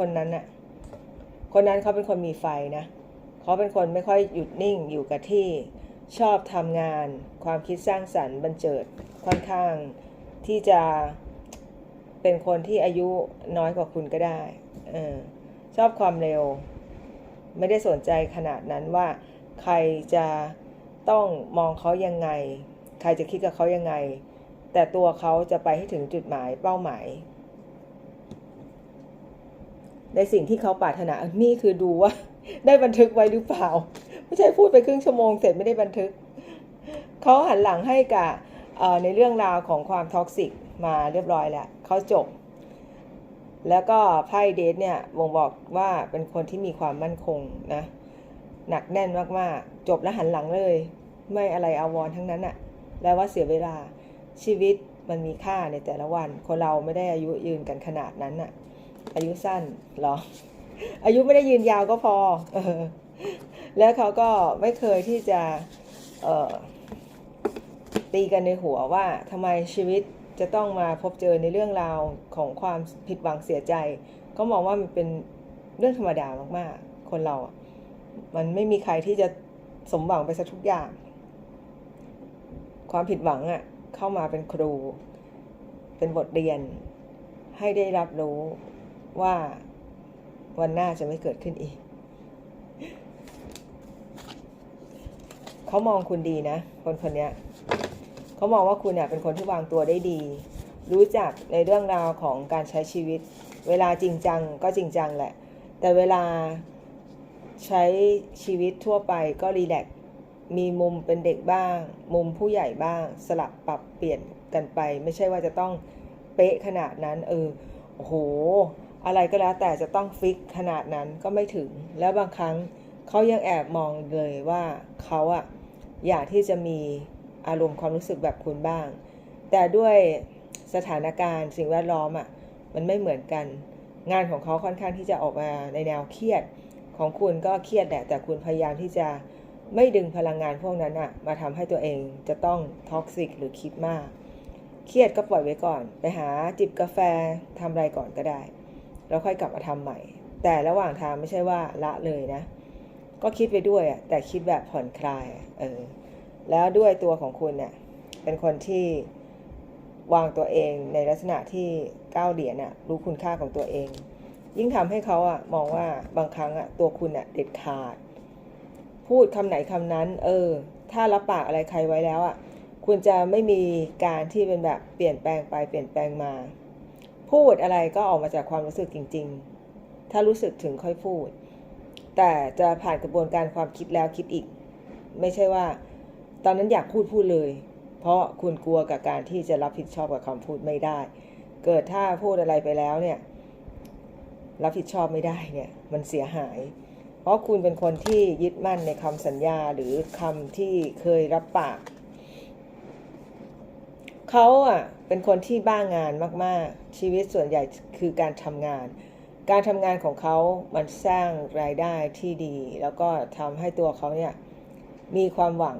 คนนั้นน่ะ คนนั้นเขาเป็นคนมีไฟนะ เขาเป็นคนไม่ค่อยหยุดนิ่งอยู่กับที่ ชอบทำงาน ความคิดสร้างสรรค์บันเจิดค่อนข้างที่จะเป็นคนที่อายุน้อยกว่าคุณก็ได้ออชอบความเร็ว ไม่ได้สนใจขนาดนั้นว่า ใครจะต้องมองเขายังไง ใครจะคิดกับเขายังไง แต่ตัวเขาจะไปให้ถึงจุดหมายเป้าหมาย ในสิ่งที่เขาปรารถนา นี่คือดูว่า ได้บันทึกไว้หรือเปล่า ไม่ใช่พูดไปครึ่งชั่วโมงเสร็จไม่ได้บันทึก เขาหันหลังให้กับในเรื่องราวของความท็อกซิกมาเรียบร้อยแล้วเขาจบ แล้วก็ไพ่เดทเนี่ยบ่งบอกว่าเป็นคนที่มีความมั่นคงนะ หนักแน่นมากๆ จบแล้วหันหลังเลย ไม่อะไรอาวรทั้งนั้นอะแล้วว่าเสียเวลาชีวิตมันมีค่าในแต่ละวัน คนเราไม่ได้อายุยืนกันขนาดนั้นอะ อายุสั้นหรอ อายุไม่ได้ยืนยาวก็พอออแล้วเขาก็ไม่เคยที่จะตีกันในหัวว่าทำไมชีวิตจะต้องมาพบเจอในเรื่องราวของความผิดหวังเสียใจ ก็มองว่ามันเป็นเรื่องธรรมดามากๆ คนเราอะมันไม่มีใครที่จะสมหวังไปสักทุกอย่าง ความผิดหวังอะเข้ามาเป็นครู เป็นบทเรียนให้ได้รับรู้ ว่าวันหน้าจะไม่เกิดขึ้นอีก เขามองคุณดีนะ คนคนนี้เขามองว่าคุณเนี่ยเป็นคนที่วางตัวได้ดี รู้จักในเรื่องราวของการใช้ชีวิต เวลาจริงจังก็จริงจังแหละ แต่เวลาใช้ชีวิตทั่วไปก็รีแลกซ์มีมุมเป็นเด็กบ้าง มุมผู้ใหญ่บ้าง สลับปรับเปลี่ยนกันไป ไม่ใช่ว่าจะต้องเป๊ะขนาดนั้น เออโอ้โห อะไรก็แล้วแต่จะต้องฟิกขนาดนั้นก็ไม่ถึง แล้วบางครั้งเขายังแอบมองเลยว่าเขาอะอยากที่จะมีอารมณ์ความรู้สึกแบบคุณบ้าง แต่ด้วยสถานการณ์สิ่งแวดล้อมอะมันไม่เหมือนกัน งานของเขาค่อนข้างที่จะออกมาในแนวเครียด ของคุณก็เครียดแหละแต่คุณพยายามที่จะไม่ดึงพลังงานพวกนั้นอะมาทำให้ตัวเองจะต้องท็อกซิกหรือคิดมาก เครียดก็ปล่อยไว้ก่อน ไปหาจิบกาแฟทำอะไรก่อนก็ได้ แล้วค่อยกลับมาทำใหม่ แต่ระหว่างทางไม่ใช่ว่าละเลยนะ ก็คิดไปด้วยอะแต่คิดแบบผ่อนคลายเออแล้วด้วยตัวของคุณเนี่ยเป็นคนที่วางตัวเองในลักษณะที่ก้าวเหรียญอะรู้คุณค่าของตัวเอง ยิ่งทำให้เขาอะมองว่าบางครั้งอะตัวคุณอะเด็ดขาด พูดคำไหนคำนั้น เออ ถ้ารับปากอะไรใครไว้แล้วอะคุณจะไม่มีการที่เป็นแบบเปลี่ยนแปลงไปเปลี่ยนแปลงมา พูดอะไรก็ออกมาจากความรู้สึกจริง ๆ ถ้ารู้สึกถึงค่อยพูด แต่จะผ่านกระบวนการความคิดแล้วคิดอีก ไม่ใช่ว่า ตอนนั้นอยากพูดพูดเลย เพราะคุณกลัวกับการที่จะรับผิดชอบกับคำพูดไม่ได้ เกิดถ้าพูดอะไรไปแล้วเนี่ย รับผิดชอบไม่ได้เนี่ย มันเสียหาย เพราะคุณเป็นคนที่ยึดมั่นในคำสัญญาหรือคำที่เคยรับปาก เขาอะเป็นคนที่บ้างานมาก ๆ ชีวิตส่วนใหญ่คือการทำงาน การทำงานของเขามันสร้างรายได้ที่ดี แล้วก็ทำให้ตัวเขาเนี่ยมีความหวัง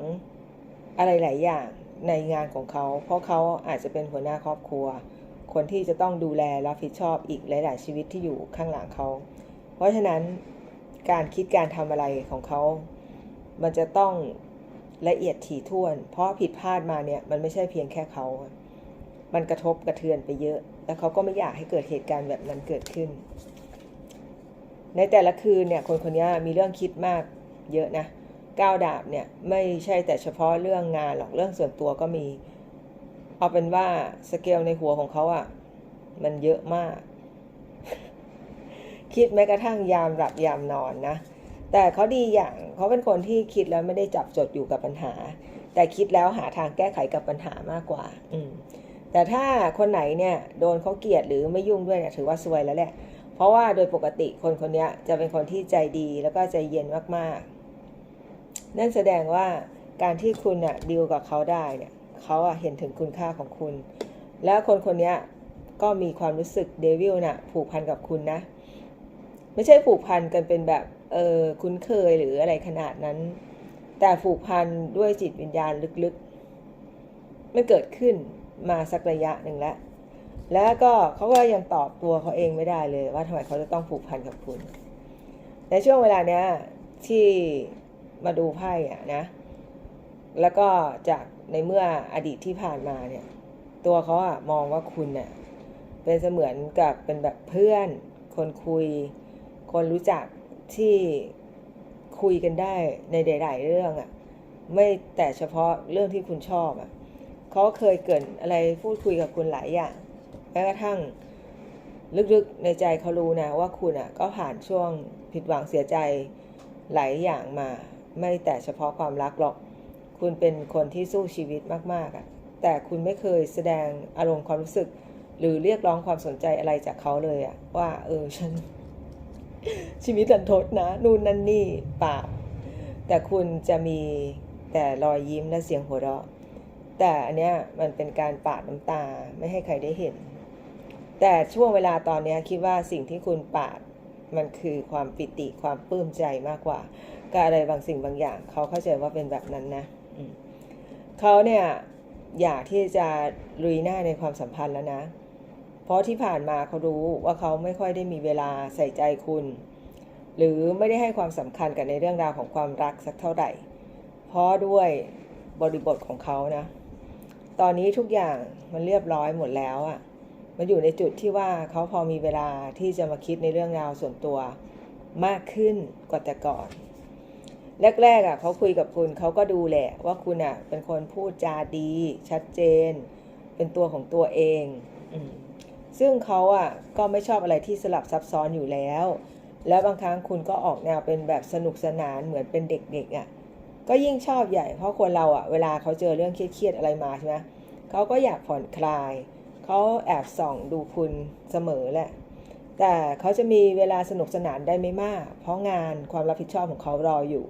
อะไรหลายอย่างในงานของเขา เพราะเขาอาจจะเป็นหัวหน้าครอบครัว คนที่จะต้องดูแลรับผิดชอบอีกหลาย ๆ ชีวิตที่อยู่ข้างหลังเขา เพราะฉะนั้นการคิดการทำอะไรของเขา มันจะต้อง ละเอียดถี่ถ้วน เพราะผิดพลาดมาเนี่ยมันไม่ใช่เพียงแค่เขา มันกระทบกระเทือนไปเยอะ แล้วเขาก็ไม่อยากให้เกิดเหตุการณ์แบบนั้นเกิดขึ้น ในแต่ละคืนเนี่ยคนคนนี้มีเรื่องคิดมากเยอะนะก้าวดาบเนี่ยไม่ใช่แต่เฉพาะเรื่องงานหรอกเรื่องส่วนตัวก็มี เอาเป็นว่าสเกลในหัวของเขาอะ่ะมันเยอะมาก คิดแม้กระทั่งยามหลับยามนอนนะ แต่เขาดีอย่างเขาเป็นคนที่คิดแล้วไม่ได้จับจดอยู่กับปัญหา แต่คิดแล้วหาทางแก้ไขกับปัญหามากกว่า อืมแต่ถ้าคนไหนเนี่ยโดนเขาเกลียดหรือไม่ยุ่งด้วยเนี่ยถือว่าซวยแล้วแหละ เพราะว่าโดยปกติคนคนนี้จะเป็นคนที่ใจดีแล้วก็ใจเย็นมากๆ นั่นแสดงว่าการที่คุณน่ะดีลกับเขาได้เนี่ยเขาอะเห็นถึงคุณค่าของคุณ แล้วคนคนนี้ก็มีความรู้สึกเดวิลน่ะผูกพันกับคุณนะ ไม่ใช่ผูกพันกันเป็นแบบ เออคุ้นเคยหรืออะไรขนาดนั้น แต่ผูกพันด้วยจิตวิญญาณลึกๆ มันเกิดขึ้นมาสักระยะหนึ่งแล้ว แล้วก็เขาก็ยังตอบตัวเขาเองไม่ได้เลยว่าทำไมเขาจะต้องผูกพันกับคุณ ในช่วงเวลาเนี้ยที่มาดูไพ่อะนะ แล้วก็จากในเมื่ออดีตที่ผ่านมาเนี่ย ตัวเขาอะมองว่าคุณเนี่ยเป็นเสมือนกับเป็นแบบเพื่อน คนคุย คนรู้จัก ที่คุยกันได้ในหลายๆเรื่องอะไม่แต่เฉพาะเรื่องที่คุณชอบอะเขาเคยเกรินอะไรพูดคุยกับคุณหลายอย่างแม้กระทั่งลึกๆในใจเขารู้นะว่าคุณอะก็ผ่านช่วงผิดหวังเสียใจหลายอย่างมา ไม่แต่เฉพาะความรักหรอก คุณเป็นคนที่สู้ชีวิตมากๆอะแต่คุณไม่เคยแสดงอารมณ์ความรู้สึก หรือเรียกร้องความสนใจอะไรจากเขาเลยอะว่าเออฉัน ชีวิตรันทดนะ นู่นนั่นนี่ปล่าแต่คุณจะมีแต่รอยยิ้มและเสียงหัวเราะ แต่อันเนี้ยมันเป็นการปาดน้ำตาไม่ให้ใครได้เห็น แต่ช่วงเวลาตอนเนี้ยคิดว่าสิ่งที่คุณปาดมันคือความปิติความปลื้มใจมากกว่ากับอะไรบางสิ่งบางอย่าง เขาเข้าใจว่าเป็นแบบนั้นนะเขาเนี่ยอยากที่จะลุยหน้าในความสัมพันธ์แล้วนะ เพราะที่ผ่านมาเขารู้ว่าเขาไม่ค่อยได้มีเวลาใส่ใจคุณ หรือไม่ได้ให้ความสำคัญกับในเรื่องราวของความรักสักเท่าไหร่ เพราะด้วยบริบทของเขานะ ตอนนี้ทุกอย่างมันเรียบร้อยหมดแล้วอะ่ะ มันอยู่ในจุดที่ว่าเขาพอมีเวลาที่จะมาคิดในเรื่องราวส่วนตัวมากขึ้นกว่าแต่ก่อนแรกๆอะเขาคุยกับคุณเขาก็ดูแหละว่าคุณอะ เป็นคนพูดจาดี ชัดเจน เป็นตัวของตัวเองอม ซึ่งเขาอะก็ไม่ชอบอะไรที่สลับซับซ้อนอยู่แล้ว แล้วบางครั้งคุณก็ออกแนวเป็นแบบสนุกสนานเหมือนเป็นเด็กๆอะก็ยิ่งชอบใหญ่เพราะคนเราอะเวลาเขาเจอเรื่องเครียดๆอะไรมาใช่ไหมเขาก็อยากผ่อนคลาย เขาแอบส่องดูคุณเสมอแหละ แต่เขาจะมีเวลาสนุกสนานได้ไม่มาก เพราะงานความรับผิดชอบของเขารออยู่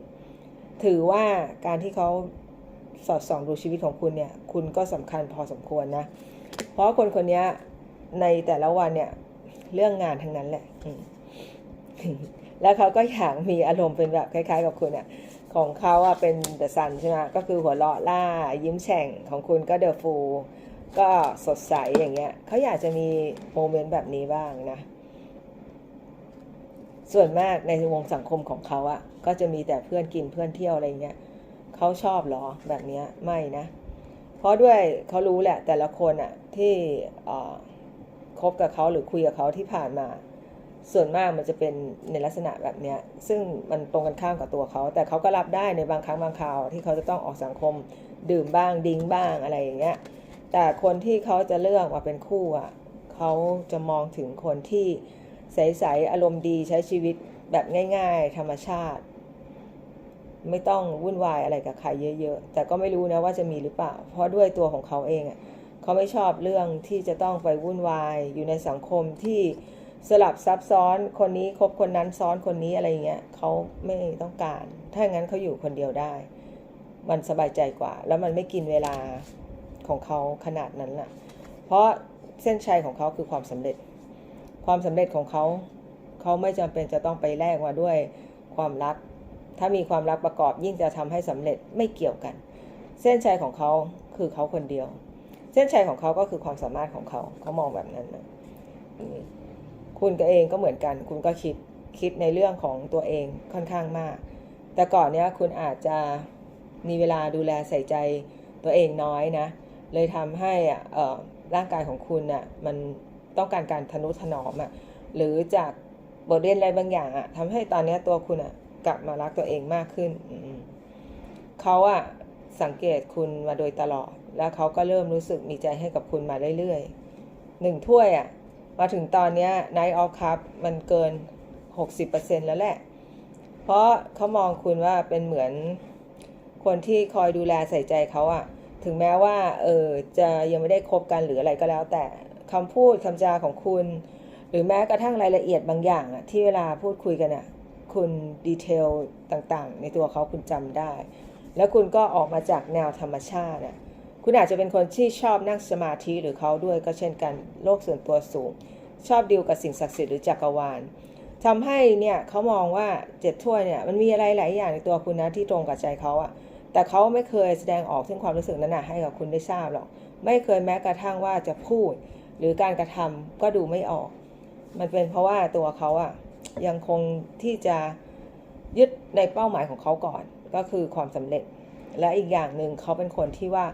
ถือว่าการที่เขาสอดส่องดูชีวิตของคุณเนี่ย คุณก็สำคัญพอสมควรนะ เพราะคนคนนี้ ในแต่ละวันเนี่ยเรื่องงานทั้งนั้นแหละแล้วเขาก็อยากมีอารมณ์เป็นแบบคล้าย ๆ กับคุณอะของเขาอะเป็นเดอะซันใช่ไหมก็คือหัวเราะล่ายิ้มแฉ่งของคุณก็เดอะฟูก็สดใสอย่างเงี้ยเขาอยากจะมีโมเมนต์แบบนี้บ้างนะ ส่วนมากในวงสังคมของเขาอะก็จะมีแต่เพื่อนกินเพื่อนเที่ยวอะไรเงี้ยเขาชอบหรอแบบเนี้ยไม่นะ เพราะด้วยเขารู้แหละแต่ละคนอะที่อ่อ คบกับเขาหรือคุยกับเขาที่ผ่านมา ส่วนมากมันจะเป็นในลักษณะแบบเนี้ยซึ่งมันตรงกันข้ามกับตัวเขา แต่เขาก็รับได้ในบางครั้งบางคราวที่เขาจะต้องออกสังคมดื่มบ้างดิ้งบ้างอะไรอย่างเงี้ยแต่คนที่เขาจะเลือกมาเป็นคู่อะเขาจะมองถึงคนที่ใสๆอารมณ์ดีใช้ชีวิตแบบง่าย ๆ ธรรมชาติ ไม่ต้องวุ่นวายอะไรกับใครเยอะ ๆ แต่ก็ไม่รู้นะว่าจะมีหรือเปล่า เพราะด้วยตัวของเขาเองอะ เขาไม่ชอบเรื่องที่จะต้องไปวุ่นวายอยู่ในสังคมที่สลับซับซ้อนคนนี้คบคนนั้นซ้อนคนนี้อะไรเงี้ยเขาไม่ต้องการ ถ้างั้นเขาอยู่คนเดียวได้ มันสบายใจกว่า แล้วมันไม่กินเวลาของเขาขนาดนั้นน่ะ เพราะเส้นชัยของเขาคือความสำเร็จ ความสำเร็จของเขาเขาไม่จำเป็นจะต้องไปแลกมาด้วยความรัก ถ้ามีความรักประกอบยิ่งจะทำให้สำเร็จไม่เกี่ยวกัน เส้นชัยของเขาคือเขาคนเดียว เส้นชัยของเขาก็คือความสามารถของเขาเขามองแบบนั้นนะคุณก็เองก็เหมือนกัน คุณก็คิดคิดในเรื่องของตัวเองค่อนข้างมาก แต่ก่อนเนี้ยคุณอาจจะมีเวลาดูแลใส่ใจตัวเองน้อยนะ เลยทำให้อะร่างกายของคุณอะมันต้องการการทนุถนอมอะหรือจากบทเรียนอะไรบางอย่างอะทำให้ตอนเนี้ยตัวคุณอะกลับมารักตัวเองมากขึ้นเขาอะสังเกตคุณมาโดยตลอด แล้วเขาก็เริ่มรู้สึกมีใจให้กับคุณมาเรื่อยๆหนึ่งถ้วยอะ มาถึงตอนนี้ Night of Cup มันเกิน 60%แล้วแหละ เพราะเขามองคุณว่าเป็นเหมือนคนที่คอยดูแลใส่ใจเขาอะถึงแม้ว่า เออจะยังไม่ได้คบกันหรืออะไรก็แล้ว แต่คำพูดคำจาของคุณ หรือแม้กระทั่งรายละเอียดบางอย่างอะที่เวลาพูดคุยกันอะคุณดีเทลต่างๆ ในตัวเขาคุณจำได้แล้วคุณก็ออกมาจากแนวธรรมชาติอะ คุณอาจจะเป็นคนที่ชอบนั่งสมาธิหรือเขาด้วยก็เช่นกัน โลกส่วนตัวสูง ชอบดีลกับสิ่งศักดิ์สิทธิ์หรือจักรวาลทำให้เนี่ยเขามองว่าเจ็ดถ้วยเนี่ยมันมีอะไรหลายอย่างในตัวคุณนะที่ตรงกับใจเขาอะแต่เขาไม่เคยแสดงออกถึงความรู้สึกนั้นนะให้กับคุณได้ทราบหรอก ไม่เคยแม้กระทั่งว่าจะพูด หรือการกระทำก็ดูไม่ออก มันเป็นเพราะว่าตัวเขาอะยังคงที่จะยึดในเป้าหมายของเขาก่อน ก็คือความสำเร็จ และอีกอย่างหนึ่งเขาเป็นคนที่ว่า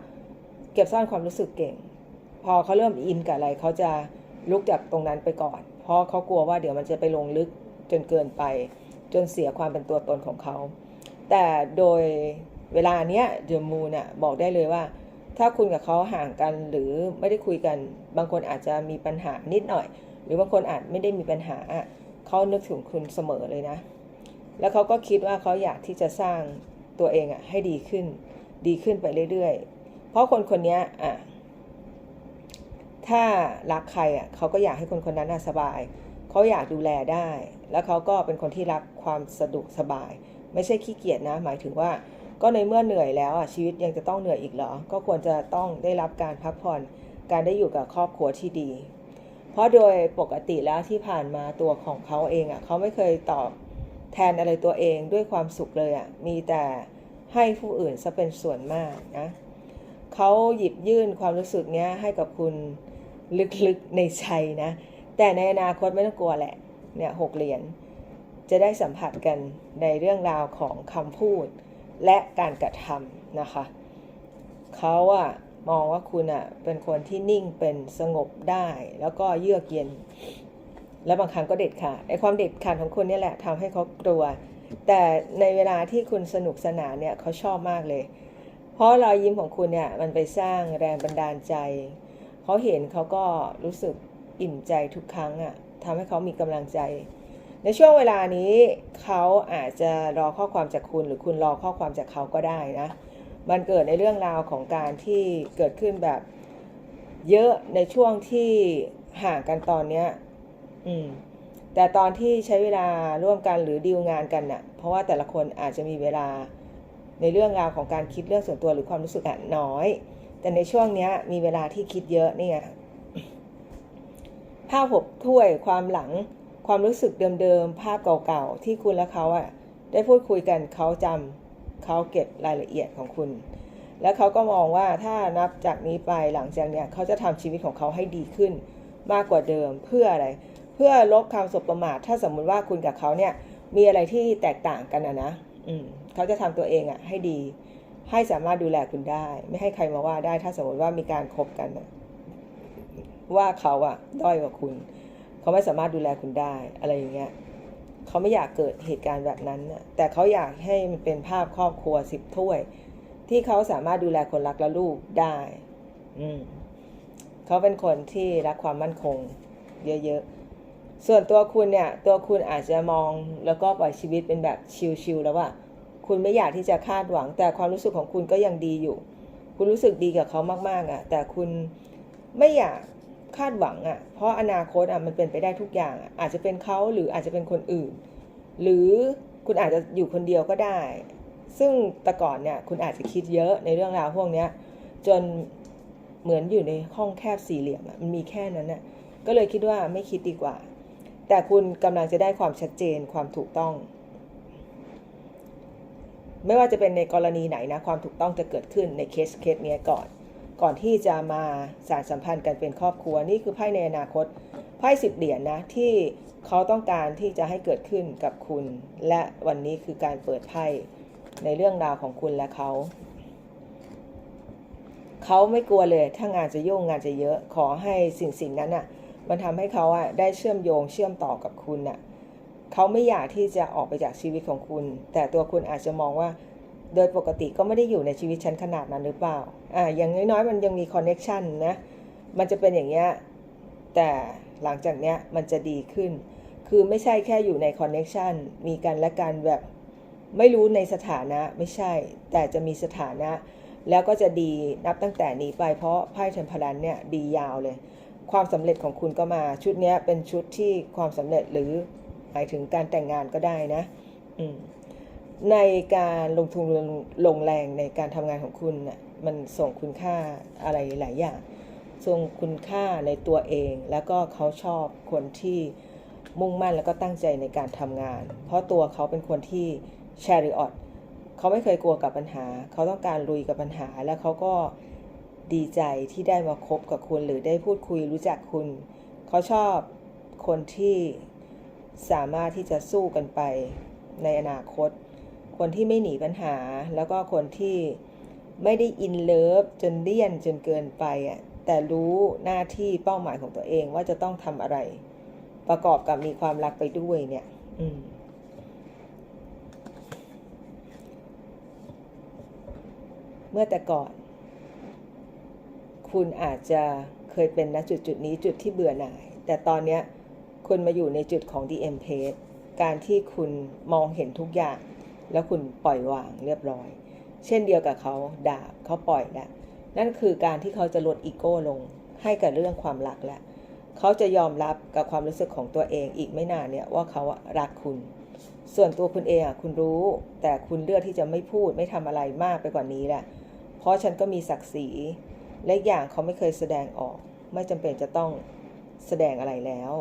ก็บซ่อนความรู้สึกเก่ง พอเขาเริ่มอินกับอะไรเขาจะลุกจากตรงนั้นไปก่อน เพราะเขากลัวว่าเดี๋ยวมันจะไปลงลึกจนเกินไป จนเสียความเป็นตัวตนของเขา แต่โดยเวลาเนี้ยเดอะมูน่ะบอกได้เลยว่า ถ้าคุณกับเขาห่างกันหรือไม่ได้คุยกัน บางคนอาจจะมีปัญหานิดหน่อย หรือบางคนอาจไม่ได้มีปัญหาเขานึกถึงคุณเสมอเลยนะ แล้วเขาก็คิดว่าเขาอยากที่จะสร้างตัวเองอะให้ดีขึ้น ดีขึ้นไปเรื่อยๆ เพราะคนคนนี้อะถ้ารักใครอะเขาก็อยากให้คนคนนั้นสบาย เขาอยากดูแลได้ แล้วเขาก็เป็นคนที่รักความสะดวกสบาย ไม่ใช่ขี้เกียจนะ หมายถึงว่า ก็ในเมื่อเหนื่อยแล้วอะชีวิตยังจะต้องเหนื่อยอีกเหรอ ก็ควรจะต้องได้รับการพักผ่อนการได้อยู่กับครอบครัวที่ดี เพราะโดยปกติแล้วที่ผ่านมาตัวของเขาเองอะเขาไม่เคยตอบแทนอะไรตัวเองด้วยความสุขเลยอะมีแต่ให้ผู้อื่นซะเป็นส่วนมากนะ เขาหยิบยื่นความรู้สึกเนี้ยให้กับคุณลึกๆในใจนะ แต่ในอนาคตไม่ต้องกลัวแหละ เนี่ยหกเหรียญจะได้สัมผัสกันในเรื่องราวของคำพูดและการกระทำนะคะ เขาอะมองว่าคุณอะเป็นคนที่นิ่งเป็นสงบได้ แล้วก็เยือกเย็น และบางครั้งก็เด็ดขาดไอความเด็ดขาดของคุณนี่แหละทำให้เขากลัว แต่ในเวลาที่คุณสนุกสนานเนี่ยเขาชอบมากเลย เพราะรอยยิ้มของคุณเนี่ยมันไปสร้างแรงบันดาลใจ เขาเห็นเขาก็รู้สึกอิ่มใจทุกครั้งอะ่ะทำให้เขามีกำลังใจ ในช่วงเวลานี้เขาอาจจะรอข้อความจากคุณ หรือคุณรอข้อความจากเขาก็ได้นะ มันเกิดในเรื่องราวของการที่เกิดขึ้นแบบเยอะในช่วงที่ห่างกันตอนเนี้ย อืม แต่ตอนที่ใช้เวลาร่วมกันหรือดีลงานกันน่ะ เพราะว่าแต่ละคนอาจจะมีเวลา ในเรื่องราวของการคิดเรื่องส่วนตัวหรือความรู้สึกอะน้อย แต่ในช่วงนี้มีเวลาที่คิดเยอะนี่ยภาพหกถ้วยความหลังความรู้สึกเดิมๆ ภาพเก่าๆ ที่คุณและเขาอะได้พูดคุยกันเขาจำเขาเก็บรายละเอียดของคุณ แล้วเขาก็มองว่าถ้านับจากนี้ไปหลังจากเนี้ยเขาจะทำชีวิตของเขาให้ดีขึ้น มากกว่าเดิมเพื่ออะไร เพื่อลบความสบประมาทถ้าสมมุติว่าคุณกับเขาเนี่ยมีอะไรที่แตกต่างกันอะนะ อืมเขาจะทำตัวเองอะให้ดี ให้สามารถดูแลคุณได้ ไม่ให้ใครมาว่าได้ถ้าสมมติว่ามีการคบกันว่าเขาอะด้อยกว่าคุณ เขาไม่สามารถดูแลคุณได้อะไรอย่างเงี้ยเขาไม่อยากเกิดเหตุการณ์แบบนั้นน่ะแต่เขาอยากให้มันเป็นภาพครอบครัวสิบถ้วย ที่เขาสามารถดูแลคนรักและลูกได้ อืมเขาเป็นคนที่รักความมั่นคง เยอะๆ ส่วนตัวคุณเนี่ย ตัวคุณอาจจะมองแล้วก็ปล่อยชีวิตเป็นแบบชิลๆแล้วว่า คุณไม่อยากที่จะคาดหวัง แต่ความรู้สึกของคุณก็ยังดีอยู่ คุณรู้สึกดีกับเขามากๆอะ แต่คุณไม่อยากคาดหวังอะ เพราะอนาคตอะมันเป็นไปได้ทุกอย่างอะอาจจะเป็นเขาหรืออาจจะเป็นคนอื่น หรือคุณอาจจะอยู่คนเดียวก็ได้ ซึ่งแต่ก่อนเนี่ยคุณอาจจะคิดเยอะในเรื่องราวพวกเนี้ยจนเหมือนอยู่ในห้องแคบสี่เหลี่ยมอะมันมีแค่นั้นน่ะก็เลยคิดว่าไม่คิดดีกว่า แต่คุณกำลังจะได้ความชัดเจนความถูกต้อง ไม่ว่าจะเป็นในกรณีไหนนะความถูกต้องจะเกิดขึ้นในเคสเคสนี้ก่อน ก่อนที่จะมาสารสัมพันธ์กันเป็นครอบครัวนี่คือไพ่ในอนาคตไพ่สิบเหรียญนะที่เขาต้องการที่จะให้เกิดขึ้นกับคุณ และวันนี้คือการเปิดไพ่ในเรื่องราวของคุณและเขา เขาไม่กลัวเลยถ้างานจะยุ่งงานจะเยอะขอให้สิ่งสิ่งนั้นอะ มันทำให้เขาอะได้เชื่อมโยงเชื่อมต่อกับคุณอะเขาไม่อยากที่จะออกไปจากชีวิตของคุณ แต่ตัวคุณอาจจะมองว่า โดยปกติก็ไม่ได้อยู่ในชีวิตฉันขนาดนั้นหรือเปล่าอ่าอย่างน้อยๆ มันยังมีคอนเน็ชันนะ มันจะเป็นอย่างเงี้ย แต่หลังจากเนี้ยมันจะดีขึ้น คือไม่ใช่แค่อยู่ในคอนเน็ชันมีกันและกันแบบไม่รู้ในสถานะไม่ใช่ แต่จะมีสถานะ แล้วก็จะดีนับตั้งแต่นี้ไปเพราะไพ่เทมเพลันเนี่ยดียาวเลย ความสำเร็จของคุณก็มา ชุดนี้เป็นชุดที่ความสำเร็จหรือหมายถึงการแต่งงานก็ได้นะในการลงทุนลงแรงในการทำงานของคุณนะมันส่งคุณค่าอะไรหลายอย่าง ส่งคุณค่าในตัวเอง แล้วก็เขาชอบคนที่มุ่งมั่นแล้วก็ตั้งใจในการทำงาน เพราะตัวเขาเป็นคนที่แชริออตเขาไม่เคยกลัวกับปัญหา เขาต้องการลุยกับปัญหา แล้วเขาก็ ดีใจที่ได้มาคบกับคุณหรือได้พูดคุยรู้จักคุณ เขาชอบคนที่สามารถที่จะสู้กันไปในอนาคต คนที่ไม่หนีปัญหา แล้วก็คนที่ไม่ได้อินเลิฟจนเลี่ยนจนเกินไปอะแต่รู้หน้าที่เป้าหมายของตัวเองว่าจะต้องทำอะไร ประกอบกับมีความรักไปด้วยเนี่ย อืมเมื่อแต่ก่อน คุณอาจจะเคยเป็นณจุดจุดนี้จุดที่เบื่อหน่าย แต่ตอนนี้คุณมาอยู่ในจุดของ DM page การที่คุณมองเห็นทุกอย่าง แล้วคุณปล่อยวางเรียบร้อย เช่นเดียวกับเขาดาบเขาปล่อยแล้วนั่นคือการที่เขาจะลดอีโก้ลง ให้กับเรื่องความรักแล้วเขาจะยอมรับกับความรู้สึกของตัวเองอีกไม่นานเนี่ยว่าเขารักคุณ ส่วนตัวคุณเองอะคุณรู้ แต่คุณเลือกที่จะไม่พูดไม่ทำอะไรมากไปกว่านี้แหละเพราะฉันก็มีศักดิ์ศรี และอย่างเขาไม่เคยแสดงออก ไม่จำเป็นจะต้องแสดงอะไรแล้ว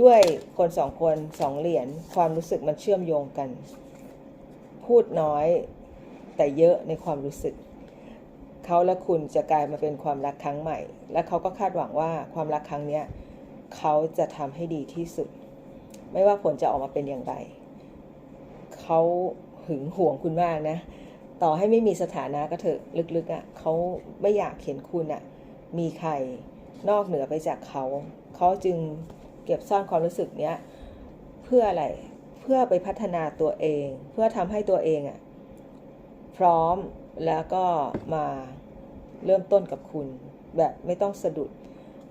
ด้วยคนสองคนสองเหรียญความรู้สึกมันเชื่อมโยงกัน พูดน้อยแต่เยอะในความรู้สึก เขาและคุณจะกลายมาเป็นความรักครั้งใหม่ และเขาก็คาดหวังว่าความรักครั้งนี้เขาจะทำให้ดีที่สุด ไม่ว่าผลจะออกมาเป็นอย่างไร เขาหึงหวงคุณมากนะ ต่อให้ไม่มีสถานะก็เถอะลึกๆอะ่ะเขาไม่อยากเห็นคุณอะ่ะมีใครนอกเหนือไปจากเขา เขาจึงเก็บซ่อนความรู้สึกเนี้ยเพื่ออะไรเพื่อไปพัฒนาตัวเอง เพื่อทำให้ตัวเองอะ่ะพร้อมแล้วก็มาเริ่มต้นกับคุณ แบบไม่ต้องสะดุด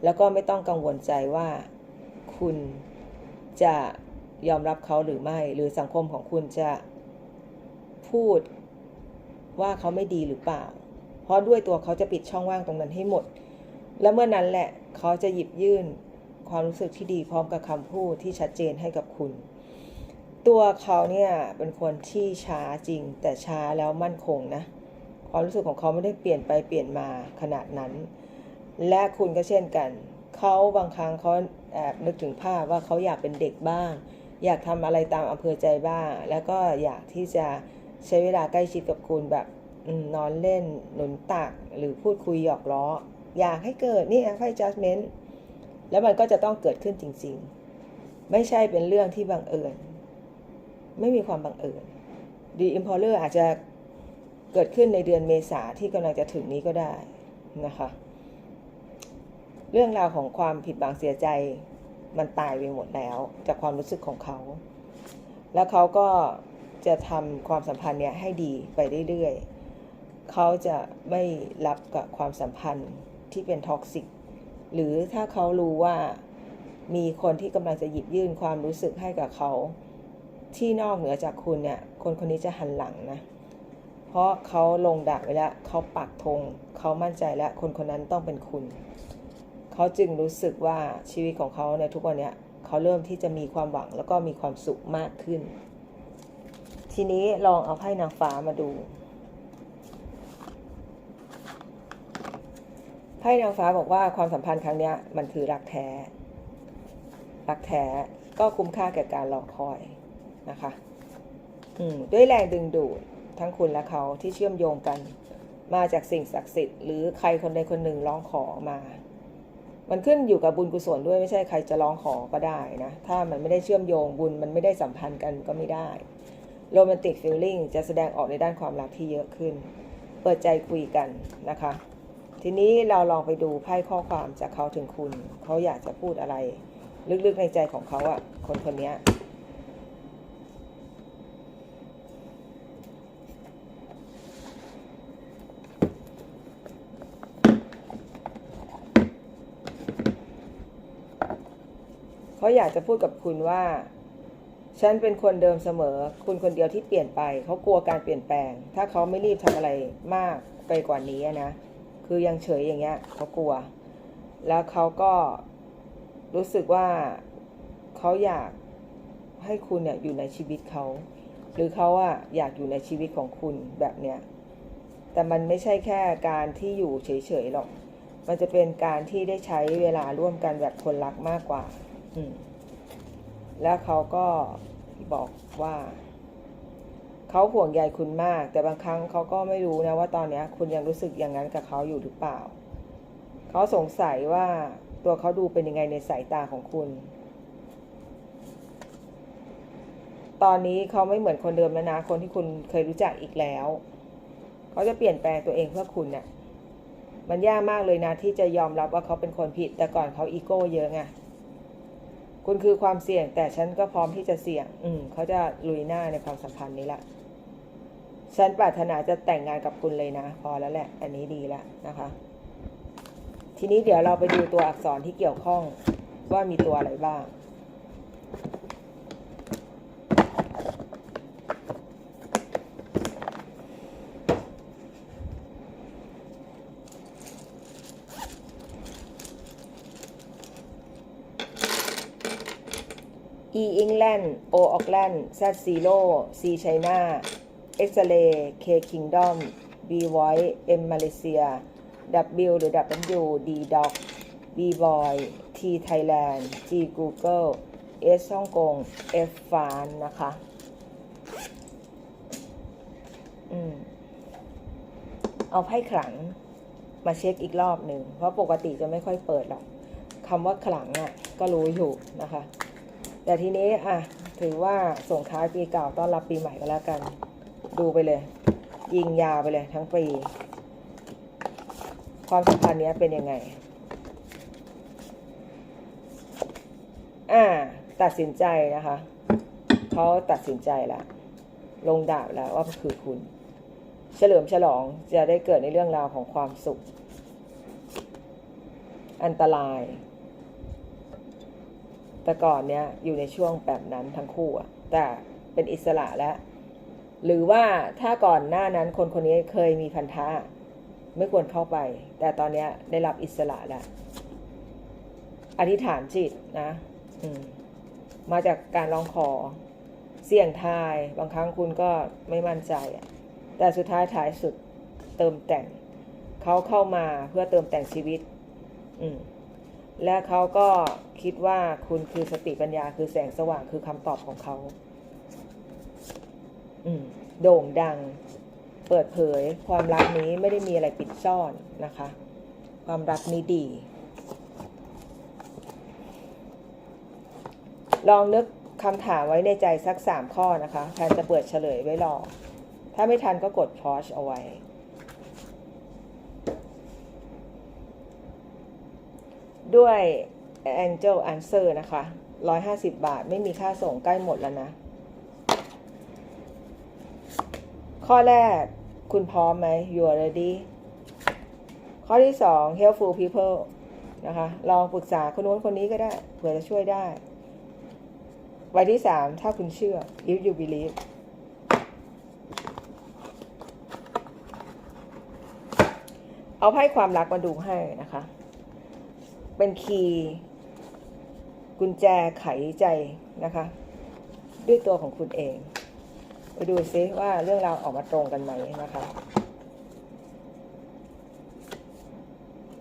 แล้วก็ไม่ต้องกังวลใจว่าคุณจะยอมรับเขาหรือไม่ หรือสังคมของคุณจะพูด ว่าเขาไม่ดีหรือเปล่า เพราะด้วยตัวเขาจะปิดช่องว่างตรงนั้นให้หมด และเมื่อนั้นแหละเขาจะหยิบยื่นความรู้สึกที่ดีพร้อมกับคำพูดที่ชัดเจนให้กับคุณ ตัวเขาเนี่ยเป็นคนที่ช้าจริง แต่ช้าแล้วมั่นคงนะความรู้สึกของเขาไม่ได้เปลี่ยนไปเปลี่ยนมาขนาดนั้น และคุณก็เช่นกัน เขาบางครั้งเขาแอบนึกถึงภาพว่าเขาอยากเป็นเด็กบ้าง อยากทำอะไรตามอำเภอใจบ้าง แล้วก็อยากที่จะ ใช้เวลาใกล้ชิดกับคุณแบบนอนเล่นหนุนตักหรือพูดคุยหยอกล้อ อยากให้เกิดนี่ไพ่ judgment แล้วมันก็จะต้องเกิดขึ้นจริง ๆ ไม่ใช่เป็นเรื่องที่บังเอิญ ไม่มีความบังเอิญ The Emperor อาจจะเกิดขึ้นในเดือนเมษาที่กำลังจะถึงนี้ก็ได้นะคะ เรื่องราวของความผิดหวังเสียใจมันตายไปหมดแล้ว จากความรู้สึกของเขา แล้วเขาก็ จะทำความสัมพันธ์เนี้ยให้ดีไปเรื่อยๆ เขาจะไม่รับกับความสัมพันธ์ที่เป็นท็อกซิก หรือถ้าเขารู้ว่ามีคนที่กำลังจะหยิบยื่นความรู้สึกให้กับเขา ที่นอกเหนือจากคุณเนี่ย คนคนนี้จะหันหลังนะ เพราะเขาลงดักไว้แล้วเขาปักธงเขามั่นใจแล้วคนคนนั้นต้องเป็นคุณ เขาจึงรู้สึกว่าชีวิตของเขาในทุกวันเนี้ยเขาเริ่มที่จะมีความหวังแล้วก็มีความสุขมากขึ้น ทีนี้ลองเอาไพ่นางฟ้ามาดู ไพ่นางฟ้าบอกว่าความสัมพันธ์ครั้งนี้มันคือรักแท้ รักแท้ก็คุ้มค่าแก่การรอคอยนะคะด้วยแรงดึงดูดทั้งคุณและเขาที่เชื่อมโยงกัน มาจากสิ่งศักดิ์สิทธิ์หรือใครคนใดคนหนึ่งร้องขอมา มันขึ้นอยู่กับบุญกุศลด้วยไม่ใช่ใครจะร้องขอก็ได้นะ ถ้ามันไม่ได้เชื่อมโยงบุญมันไม่ได้สัมพันธ์กันก็ไม่ได้ โรแมนติกฟีลลิ่งจะแสดงออกในด้านความรักที่เยอะขึ้น เปิดใจคุยกันนะคะ ทีนี้เราลองไปดูไพ่ข้อความจากเขาถึงคุณ เขาอยากจะพูดอะไร ลึกๆในใจของเขาอะคนคนนี้เขาอยากจะพูดกับคุณว่า ฉันเป็นคนเดิมเสมอ คุณคนเดียวที่เปลี่ยนไป เขากลัวการเปลี่ยนแปลง ถ้าเขาไม่รีบทำอะไรมากไปกว่านี้นะ คือยังเฉยอย่างเงี้ยเขากลัว แล้วเขาก็รู้สึกว่าเขาอยากให้คุณเนี่ยอยู่ในชีวิตเขา หรือเขาอะอยากอยู่ในชีวิตของคุณแบบเนี้ย แต่มันไม่ใช่แค่การที่อยู่เฉยๆหรอก มันจะเป็นการที่ได้ใช้เวลาร่วมกันแบบคนรักมากกว่า อืม แล้วเขาก็บอกว่า เขาห่วงใยคุณมาก แต่บางครั้งเขาก็ไม่รู้นะว่าตอนนี้คุณยังรู้สึกอย่างนั้นกับเขาอยู่หรือเปล่า เขาสงสัยว่าตัวเขาดูเป็นยังไงในสายตาของคุณ ตอนนี้เขาไม่เหมือนคนเดิมแล้วนะ คนที่คุณเคยรู้จักอีกแล้ว เขาจะเปลี่ยนแปลงตัวเองเพื่อคุณเนี่ยมันยากมากเลยนะที่จะยอมรับว่าเขาเป็นคนผิด แต่ก่อนเขาอีโก้เยอะไง คุณคือความเสี่ยง แต่ฉันก็พร้อมที่จะเสี่ยง อืมเขาจะลุยหน้าในความสัมพันธ์นี้แหละ ฉันปรารถนาจะแต่งงานกับคุณเลยนะ พอแล้วแหละ อันนี้ดีแล้วนะคะ ทีนี้เดี๋ยวเราไปดูตัวอักษรที่เกี่ยวข้องว่ามีตัวอะไรบ้าง แลนด์โอออกแลนด์แซดซีโร่ซีไชน่าเอ็กซ์เลเคคิงดอมบีไวท์เอ็มมาเลเซียดับบิลหรือดับเบิลยูดีด็อกบีบอยทีไทยแลนด์จีกูเกิลเอสฮ่องกงเอฟฟานนะคะ อืม เอาไพ่ขลังมาเช็คอีกรอบหนึ่ง เพราะปกติจะไม่ค่อยเปิดหรอกคำว่าขลังอะ่ะ ก็รู้อยู่นะคะ แต่ทีนี้อะถือว่าส่งท้ายปีเก่าต้อนรับปีใหม่ก็แล้วกัน ดูไปเลย ยิงยาวไปเลยทั้งปี ความสัมพันธ์เนี้ยเป็นยังไง อ่า ตัดสินใจนะคะเขาตัดสินใจแล้วลงดาบแล้วว่าคือคุณ เฉลิมฉลองจะได้เกิดในเรื่องราวของความสุข อันตราย แต่ก่อนเนี้ยอยู่ในช่วงแบบนั้นทั้งคู่อะแต่เป็นอิสระแล้ว หรือว่าถ้าก่อนหน้านั้นคนคนนี้เคยมีพันธะไม่ควรเข้าไป แต่ตอนเนี้ยได้รับอิสระแล้วอธิษฐานจิตนะอืมมาจากการร้องขอเสี่ยงทาย บางครั้งคุณก็ไม่มั่นใจอะแต่สุดท้ายท้ายสุดเติมแต่งเขาเข้ามาเพื่อเติมแต่งชีวิต อืม และเขาก็คิดว่าคุณคือสติปัญญาคือแสงสว่างคือคำตอบของเขาโด่งดัง เปิดเผย ความรักนี้ไม่ได้มีอะไรปิดซ่อนนะคะ ความรักนี้ดี ลองนึกคำถามไว้ในใจสักสามข้อนะคะแทนจะเปิดเฉลยไว้รอ ถ้าไม่ทันก็กด pause เอาไว้ ด้วย Angel Answer นะคะ 150 บาทไม่มีค่าส่งใกล้หมดแล้วนะ ข้อแรกคุณพร้อมไหม you are ready ข้อที่สอง helpful people นะคะ ลองปรึกษาคนนู้นคนนี้ก็ได้ เผื่อจะช่วยได้ใบที่สามถ้าคุณเชื่อ if you believe เอาไพ่ความรักมาดูให้นะคะ เป็นคีย์กุญแจไขใจนะคะ ด้วยตัวของคุณเอง ไปดูซิว่าเรื่องราวออกมาตรงกันไหมนะคะ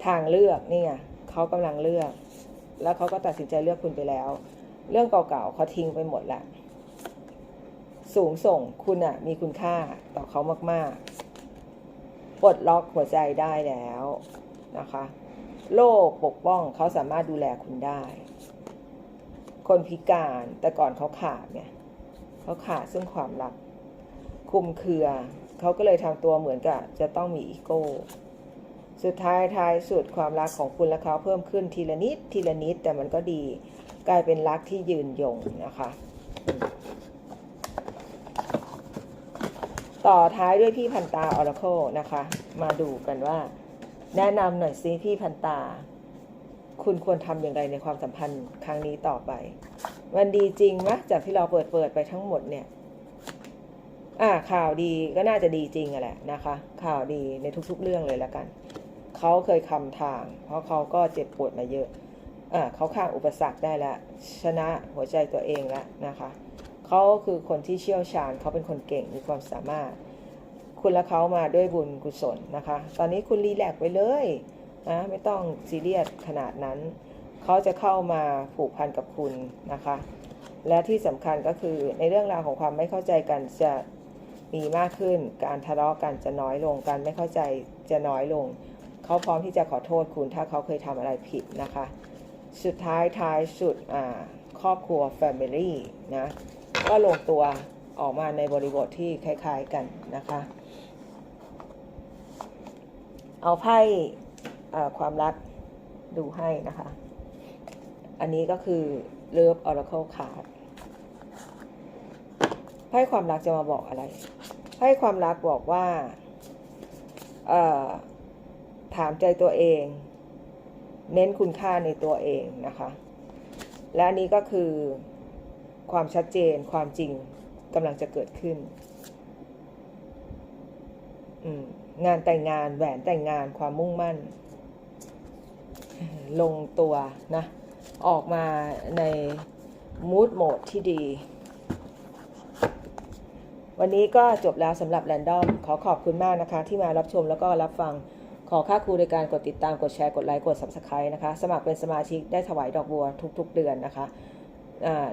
ทางเลือกนี่ไงเขากำลังเลือก แล้วเขาก็ตัดสินใจเลือกคุณไปแล้ว เรื่องเก่าๆเขาทิ้งไปหมดละสูงส่งคุณอะมีคุณค่าต่อเขามากๆปลดล็อกหัวใจได้แล้วนะคะ โลกปกป้องเขาสามารถดูแลคุณได้ คนพิการแต่ก่อนเขาขาดเนี่ยเขาขาดซึ่งความรัก คุมเครือ เขาก็เลยทำตัวเหมือนกับจะต้องมีอีโก้ สุดท้ายท้ายสุดความรักของคุณและเขาเพิ่มขึ้นทีละนิดทีละนิดแต่มันก็ดี กลายเป็นรักที่ยืนยงนะคะ ต่อท้ายด้วยพี่พันตาออร์เคิลนะคะ มาดูกันว่า แนะนำหน่อยซิพี่พันตา คุณควรทำอย่างไรในความสัมพันธ์ครั้งนี้ต่อไป มันดีจริงไหมจากที่เราเปิดเปิดไปทั้งหมดเนี่ย อ่า ข่าวดีก็น่าจะดีจริงอะแหละนะคะ ข่าวดีในทุกๆเรื่องเลยละกัน เขาเคยคำทาง เพราะเขาก็เจ็บปวดมาเยอะ อ่าเขาข้ามอุปสรรคได้แล้วชนะหัวใจตัวเองแล้วนะคะ เขาคือคนที่เชี่ยวชาญ เขาเป็นคนเก่งมีความสามารถ คุณและเขามาด้วยบุญกุศลนะคะ ตอนนี้คุณรีแลกซ์ไปเลยนะไม่ต้องซีเรียสขนาดนั้น เขาจะเข้ามาผูกพันกับคุณนะคะ และที่สำคัญก็คือในเรื่องราวของความไม่เข้าใจกันจะมีมากขึ้น การทะเลาะกันจะน้อยลง การไม่เข้าใจจะน้อยลง เขาพร้อมที่จะขอโทษคุณถ้าเขาเคยทำอะไรผิดนะคะ สุดท้ายท้ายสุดครอบครัว Family นะ ก็ลงตัวออกมาในบริบทที่คล้าย ๆกันนะคะ เอาไพ่ความรักดูให้นะคะ อันนี้ก็คือ Love Oracle Card ไพ่ความรักจะมาบอกอะไร ไพ่ความรักบอกว่า ถามใจตัวเอง เน้นคุณค่าในตัวเองนะคะ และอันนี้ก็คือความชัดเจนความจริงกำลังจะเกิดขึ้น อืมงานแต่งงานแหวนแต่งงานความมุ่งมั่น ลงตัวนะ ออกมาในมูดโหมดที่ดี วันนี้ก็จบแล้วสำหรับแรนดอม ขอขอบคุณมากนะคะ ที่มารับชมแล้วก็รับฟังขอค่าครูในการกดติดตามกดแชร์กดไลค์กด Subscribe นะคะ สมัครเป็นสมาชิกได้ถวายดอกบัวทุก ๆ เดือนนะคะ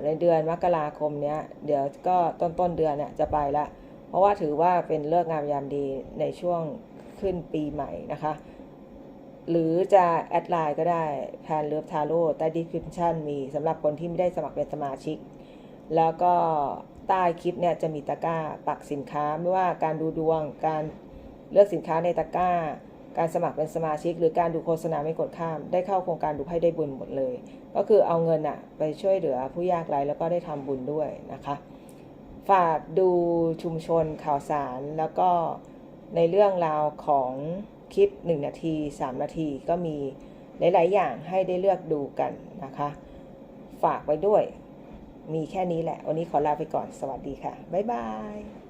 ในเดือนมกราคมเนี้ย เดี๋ยวก็ต้นต้นๆเดือนเนี่ยจะไปละ เพราะว่าถือว่าเป็นเลิกงามยามดีในช่วงขึ้นปีใหม่นะคะ หรือจะแอดไลน์ก็ได้แพนเลิฟทาโร่ใต้ดีคริปชั่นมีสำหรับคนที่ไม่ได้สมัครเป็นสมาชิก แล้วก็ใต้คลิปเนี่ยจะมีตะกร้าปักสินค้าไม่ว่าการดูดวง การเลือกสินค้าในตะกร้า การสมัครเป็นสมาชิก หรือการดูโฆษณาไม่กดข้าม ได้เข้าโครงการดูให้ได้บุญหมดเลย ก็คือเอาเงินอะไปช่วยเหลือผู้ยากไร้แล้วก็ได้ทำบุญด้วยนะคะ ฝากดูชุมชนข่าวสารแล้วก็ในเรื่องราวของคลิป 1 นาที 3 นาทีก็มีหลาย ๆ อย่างให้ได้เลือกดูกันนะคะ ฝากไว้ด้วย มีแค่นี้แหละ วันนี้ขอลาไปก่อนสวัสดีค่ะ บ๊ายบาย